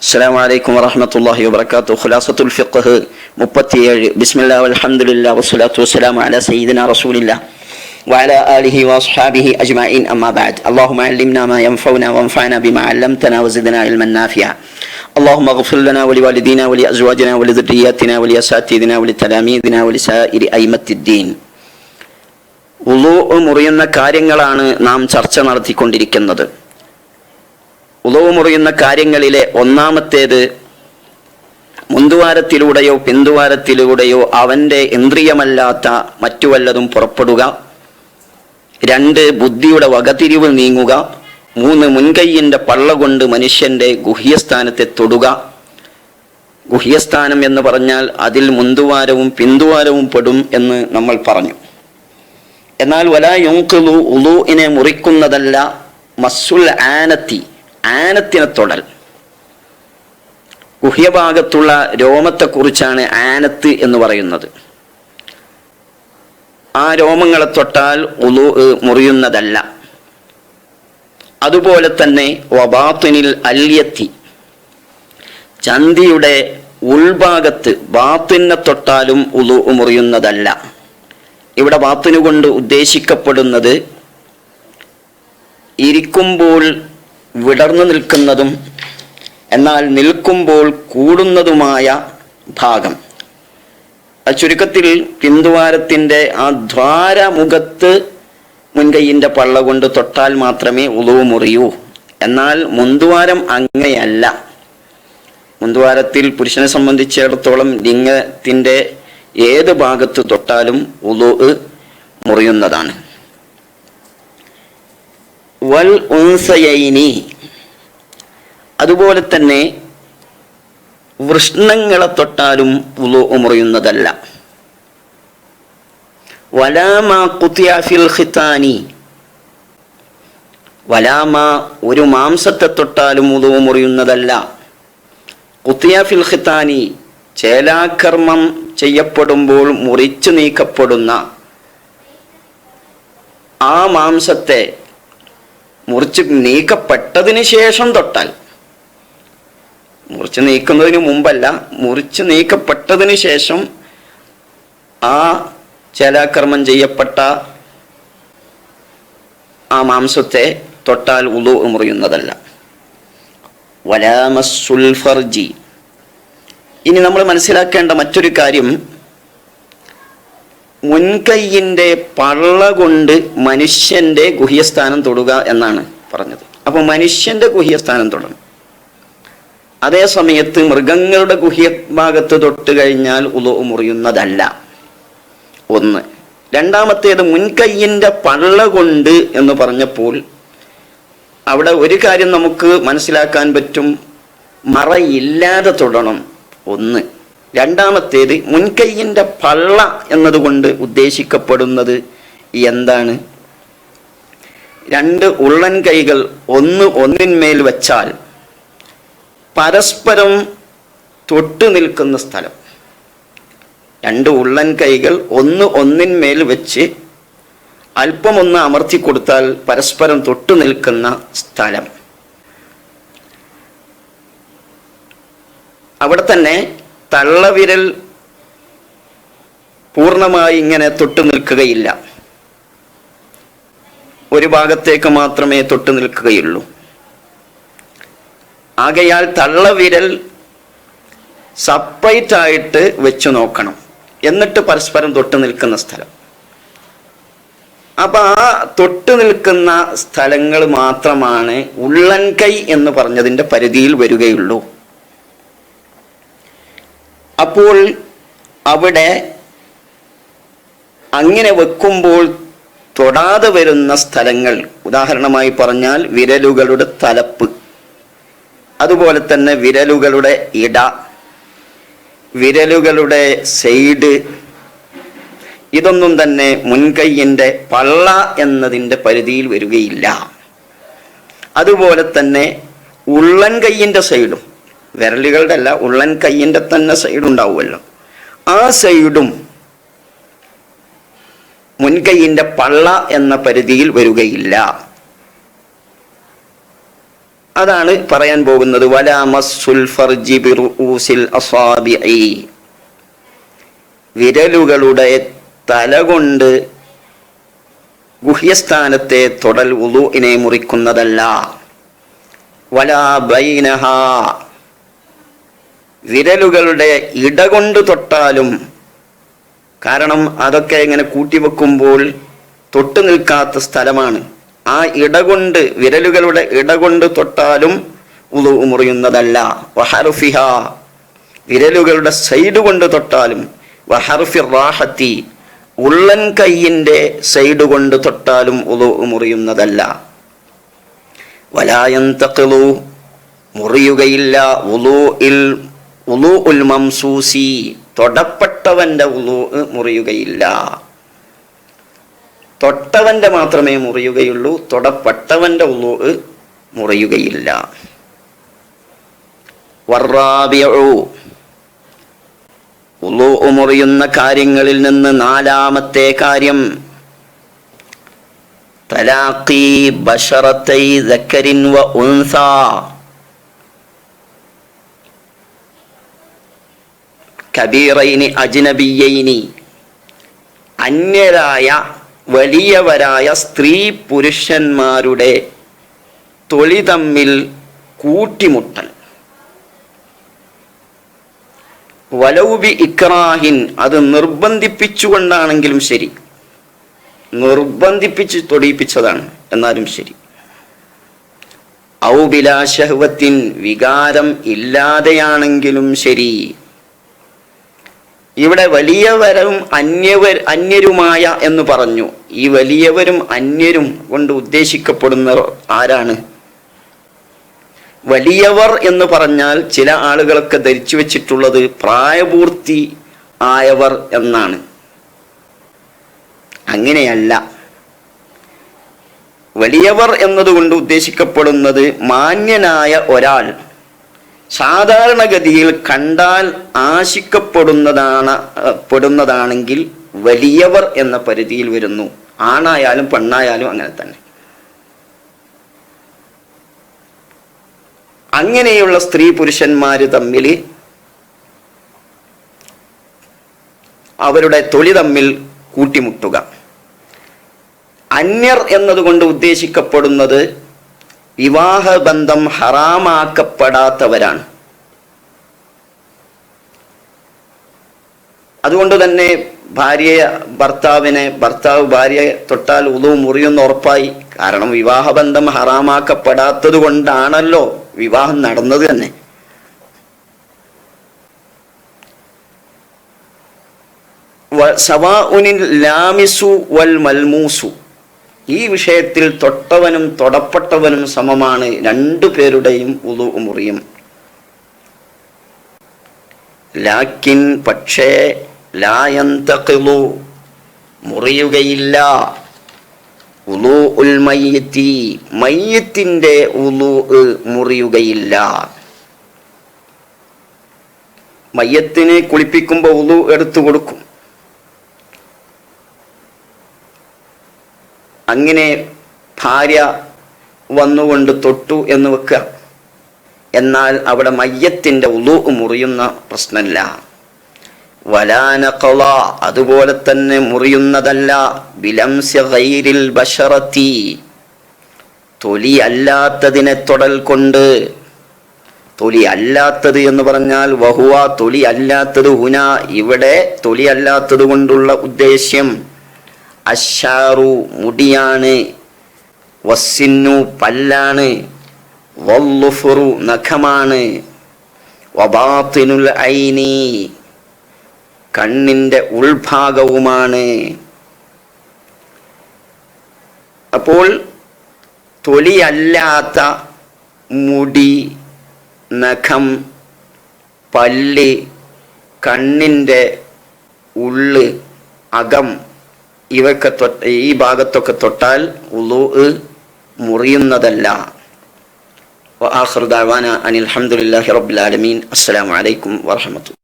السلام عليكم ورحمة الله وبركاته خلاصة الفقه مبتي بسم الله والحمد لله والصلاة والسلام على سيدنا رسول الله وعلى آله وأصحابه أجمعين أما بعد اللهم علمنا ما ينفعنا وانفعنا بما علمتنا وزدنا علما نافعا اللهم اغفر لنا ولوالدينا ولأزواجنا ولذرياتنا ولأساتذتنا ولتلاميذنا ولسائر أئمة الدين ഉളു മുറിയുന്ന കാര്യങ്ങളാണ് നാം ചർച്ച നടത്തിക്കൊണ്ടിരിക്കുന്നത് ഉളവ് മുറിയുന്ന കാര്യങ്ങളിലെ ഒന്നാമത്തേത് മുന്തുവാരത്തിലൂടെയോ പിന്തുവാരത്തിലൂടെയോ അവന്റെ ഇന്ദ്രിയമല്ലാത്ത മറ്റു വല്ലതും പുറപ്പെടുക. രണ്ട് ബുദ്ധിയുടെ വകതിരിവ് നീങ്ങുക. മൂന്ന് മുൻകൈയിന്റെ പള്ള കൊണ്ട് മനുഷ്യന്റെ ഗുഹ്യസ്ഥാനത്തെ തൊടുക. ഗുഹ്യസ്ഥാനം എന്ന് പറഞ്ഞാൽ അതിൽ മുന്തുവാരവും പിന്തുവാരവും പെടും എന്ന് നമ്മൾ പറഞ്ഞു. എന്നാൽ വല യുങ്കുലു ഉളുവിനെ മുറിക്കുന്നതല്ല മസുൽ ആനത്തി ആനത്തിനെ തൊടൽ. ഗുഹ്യഭാഗത്തുള്ള രോമത്തെക്കുറിച്ചാണ് ആനത്ത് എന്ന് പറയുന്നത്. ആ രോമങ്ങളെ തൊട്ടാൽ ഉളു മുറിയുന്നതല്ല. അതുപോലെ തന്നെ വബാത്തിനിൽ അല്യത്തി. ചന്തിയുടെ ഉൾഭാഗത്ത് ബാത്തിനെ തൊട്ടാലും ഉളു മുറിയുന്നതല്ല. ഇവിടെ ബാത്തിനു കൊണ്ട് ഉദ്ദേശിക്കപ്പെടുന്നത് ഇരിക്കുമ്പോൾ വിടർന്നു നിൽക്കുന്നതും എന്നാൽ നിൽക്കുമ്പോൾ കൂടുന്നതുമായ ഭാഗം. ചുരുക്കത്തിൽ പിന്തുവാരത്തിന്റെ ആ ദ്വാരമുഖത്ത് മുൻകൈയിന്റെ പള്ള കൊണ്ട് തൊട്ടാൽ മാത്രമേ ഉളവ് മുറിയൂ. എന്നാൽ മുന്തുവാരം അങ്ങനെയല്ല. മുന്തുവാരത്തിൽ പുരുഷനെ സംബന്ധിച്ചിടത്തോളം ലിംഗത്തിന്റെ ഏത് ഭാഗത്ത് തൊട്ടാലും ഉളവ് മുറിയുന്നതാണ്. വൽ ഉൻസയൈനി. അതുപോലെ തന്നെ വൃഷ്ണങ്ങളെ തൊട്ടാലും ഉളു മുറിയുന്നതല്ല. വലാമാ കുത്തിയാഫിൽ ഖിത്താനി. വലാമ ഒരു മാംസത്തെ തൊട്ടാലും ഉളു മുറിയുന്നതല്ല. കുത്തിയാഫിൽ ഖിത്താനി ചേലാകർമ്മം ചെയ്യപ്പെടുമ്പോൾ മുറിച്ചു നീക്കപ്പെടുന്ന ആ മാംസത്തെ മുറിച്ച് നീക്കപ്പെട്ടതിന് ശേഷം തൊട്ടാൽ. മുറിച്ച് നീക്കുന്നതിന് മുമ്പല്ല മുറിച്ച് നീക്കപ്പെട്ടതിന് ശേഷം ആ ചേലാക്രമം ചെയ്യപ്പെട്ട ആ മാംസത്തെ തൊട്ടാൽ ഉളു മുറിയുന്നതല്ല. വലാമസുൽ ഫർജി. ഇനി നമ്മൾ മനസ്സിലാക്കേണ്ട മറ്റൊരു കാര്യം മുൻകൈയിന്റെ പള്ള കൊണ്ട് മനുഷ്യന്റെ ഗുഹ്യസ്ഥാനം തൊടുക എന്നാണ് പറഞ്ഞത്. അപ്പോൾ മനുഷ്യന്റെ ഗുഹ്യസ്ഥാനം തൊടണം. അതേ സമയത്ത് മൃഗങ്ങളുടെ ഗുഹ്യഭാഗത്ത് തൊട്ട് കഴിഞ്ഞാൽ ഉളു മുറിയുന്നതല്ല. ഒന്ന്. രണ്ടാമത്തേത് മുൻകൈയിന്റെ പള്ള കൊണ്ട് എന്ന് പറഞ്ഞപ്പോൾ അവിടെ ഒരു കാര്യം നമുക്ക് മനസ്സിലാക്കാൻ പറ്റും. മറയില്ലാതെ തൊടണം. ഒന്ന്. രണ്ടാമത്തേത് മുൻകൈയിന്റെ പള്ള എന്നതുകൊണ്ട് ഉദ്ദേശിക്കപ്പെടുന്നത് എന്താണ്? രണ്ട് ഉള്ളൻ കൈകൾ ഒന്ന് ഒന്നിന്മേൽ വച്ചാൽ പരസ്പരം തൊട്ടു നിൽക്കുന്ന സ്ഥലം. രണ്ട് ഉള്ളൻ കൈകൾ ഒന്ന് ഒന്നിന്മേൽ വെച്ച് അല്പമൊന്ന് അമർത്തി കൊടുത്താൽ പരസ്പരം തൊട്ടു നിൽക്കുന്ന സ്ഥലം. അവിടെ തന്നെ തള്ളവിരൽ പൂർണമായി ഇങ്ങനെ തൊട്ടു നിൽക്കുകയില്ല. ഒരു ഭാഗത്തേക്ക് മാത്രമേ തൊട്ടു നിൽക്കുകയുള്ളൂ. ആകയാൽ തള്ളവിരൽ സെപ്പറേറ്റ് ആയിട്ട് വെച്ചു നോക്കണം. എന്നിട്ട് പരസ്പരം തൊട്ടു നിൽക്കുന്ന സ്ഥലം. അപ്പൊ ആ തൊട്ടു നിൽക്കുന്ന സ്ഥലങ്ങൾ മാത്രമാണ് ഉള്ളൻകൈ എന്ന് പറഞ്ഞതിന്റെ പരിധിയിൽ വരികയുള്ളൂ. അപ്പോൾ അവിടെ അങ്ങനെ വെക്കുമ്പോൾ തൊടാതെ വരുന്ന സ്ഥലങ്ങൾ ഉദാഹരണമായി പറഞ്ഞാൽ വിരലുകളുടെ തലപ്പ് അതുപോലെ തന്നെ വിരലുകളുടെ ഇട വിരലുകളുടെ സൈഡ് ഇതൊന്നും തന്നെ മുൻകൈയിന്റെ പള്ള എന്നതിന്റെ പരിധിയിൽ വരികയില്ല. അതുപോലെ തന്നെ ഉള്ളൻ കൈയിന്റെ സൈഡും. വിരലുകളുടെ അല്ല ഉള്ളൻ കയ്യിന്റെ തന്നെ സൈഡ് ഉണ്ടാവുമല്ലോ. ആ സൈഡും മുൻകൈയിന്റെ പള്ള എന്ന പരിധിയിൽ വരികയില്ല. അതാണ് പറയാൻ പോകുന്നത്. വിരലുകളുടെ തല കൊണ്ട് ഗുഹ്യസ്ഥാനത്തെ തൊടൽ ഉളുവിനെ മുറിക്കുന്നതല്ല. വലാ ബൈനഹ വിരലുകളുടെ ഇടകൊണ്ട് തൊട്ടാലും. കാരണം അതൊക്കെ ഇങ്ങനെ കൂട്ടിവെക്കുമ്പോൾ തൊട്ടു നിൽക്കാത്ത സ്ഥലമാണ്. ആ ഇടകൊണ്ട് വിരലുകളുടെ ഇടകൊണ്ട് തൊട്ടാലും ഉളു മുറിയുന്നതല്ല. വഹറുഫിഹ. വിരലുകളുടെ സൈഡ് കൊണ്ട് തൊട്ടാലും. വഹറുഫി റാഹത്തി. ഉള്ളൻ കയ്യിന്റെ സൈഡ് കൊണ്ട് തൊട്ടാലും ഉളു മുറിയുന്നതല്ല. വലായന്തു മുറിയുകയില്ല. ഉലു ഇൽ ഉലു ഉൽ മംസൂസി തൊടപ്പെട്ടവന്റെ ഉലു മുറിയുകയില്ല. തൊട്ടവന്റെ മാത്രമേ മുറിയുകയുള്ളൂ തൊടപ്പെട്ടവന്റെ ഉലു മുറിയുകയില്ല. ഉലു മുറിയുന്ന കാര്യങ്ങളിൽ നിന്ന് നാലാമത്തെ കാര്യം തലാഖി ബഷറത്തൈ ദക്കരിൻ വ ഉൻസ കബീറൈനി അജ്നബിയൈനി. അന്യരായ വലിയവരായ സ്ത്രീ പുരുഷന്മാരുടെ തൊളി തമ്മിൽ കൂട്ടിമുട്ടൽ. വലൗബി ഇക്രാഹിൻ അത് നിർബന്ധിപ്പിച്ചുകൊണ്ടാണെങ്കിലും ശരി. നിർബന്ധിപ്പിച്ച് തൊടിയിപ്പിച്ചതാണ് എന്നാലും ശരി. ഔബിലാശഹവത്തിൻ വികാരം ഇല്ലാതെയാണെങ്കിലും ശരി. ഇവിടെ വലിയവരും അന്യവർ അന്യരുമായ എന്ന് പറഞ്ഞു. ഈ വലിയവരും അന്യരും കൊണ്ട് ഉദ്ദേശിക്കപ്പെടുന്ന ആരാണ്? വലിയവർ എന്ന് പറഞ്ഞാൽ ചില ആളുകളൊക്കെ ധരിച്ചു വെച്ചിട്ടുള്ളത് പ്രായപൂർത്തി ആയവർ എന്നാണ്. അങ്ങനെയല്ല. വലിയവർ എന്നതുകൊണ്ട് ഉദ്ദേശിക്കപ്പെടുന്നത് മാന്യനായ ഒരാൾ സാധാരണഗതിയിൽ കണ്ടാൽ ആശിക്കപ്പെടുന്നതാണ് പെടുന്നതാണെങ്കിൽ വലിയവർ എന്ന പരിധിയിൽ വരുന്നു. ആണായാലും പെണ്ണായാലും അങ്ങനെ തന്നെ. അങ്ങനെയുള്ള സ്ത്രീ പുരുഷന്മാര് തമ്മിൽ അവരുടെ തൊലി തമ്മിൽ കൂട്ടിമുട്ടുക. അന്യർ എന്നതുകൊണ്ട് ഉദ്ദേശിക്കപ്പെടുന്നത് വിവാഹബന്ധം ഹറാമാക്കപ്പെടാത്തവരാണ് അതുകൊണ്ട് തന്നെ ഭാര്യയെ ഭർത്താവിനെ ഭർത്താവ് ഭാര്യയെ തൊട്ടാൽ ഉളു മുറിയുന്ന ഉറപ്പായി. കാരണം വിവാഹബന്ധം ഹറാമാക്കപ്പെടാത്തത് കൊണ്ടാണല്ലോ വിവാഹം നടന്നത് തന്നെ. സവാ ഉനിൽ ലാമിസു വൽ മൽമൂസു. ഈ വിഷയത്തിൽ തൊട്ടവനും തൊടപ്പെട്ടവനും സമമാണ് രണ്ടു പേരുടെയും ഉളു മുറിയും. ലാക്കിൻ പക്ഷേ ലായന്തു മുറിയുകയില്ല. ഉലു ഉൽ മയ്യത്തി മയ്യത്തിന്റെ ഉലു മുറിയുകയില്ല. മയ്യത്തിനെ കുളിപ്പിക്കുമ്പോൾ ഉലു എടുത്തു കൊടുക്കും. അങ്ങനെ ഭാര്യ വന്നുകൊണ്ട് തൊട്ടു എന്ന് വെക്കുക. എന്നാൽ അവിടെ മയ്യത്തിന്റെ ഉളു മുറിയുന്ന പ്രശ്നമില്ല. വലാനകള അതുപോലെ തന്നെ മുറിയുന്നതല്ല. വിലംസ്യൈരിൽ ബഷറത്തി. തൊലി അല്ലാത്തതിനെ തൊടൽ കൊണ്ട്. തൊലി അല്ലാത്തത് എന്ന് പറഞ്ഞാൽ വഹുവ തൊലി അല്ലാത്തത് ഹുന. ഇവിടെ തൊലി അല്ലാത്തത് കൊണ്ടുള്ള ഉദ്ദേശ്യം അഷാറു മുടിയാണ് വസ്സിന്നു പല്ലാണ് വല്ലുഫുറു നഖമാണ് വബാത്തിനുൽ ഐനി കണ്ണിന്റെ ഉൾഭാഗവുമാണ്. അപ്പോൾ തൊലിയല്ലാത്ത മുടി നഖം പല്ല് കണ്ണിന്റെ ഉള്ള് അകം ഇവയൊക്കെ തൊട്ട് ഈ ഭാഗത്തൊക്കെ തൊട്ടാൽ ഉളു മുറിയുന്നതല്ല وآخر دعوانا أن الحمد لله رب العالمين السلام عليكم ورحمة الله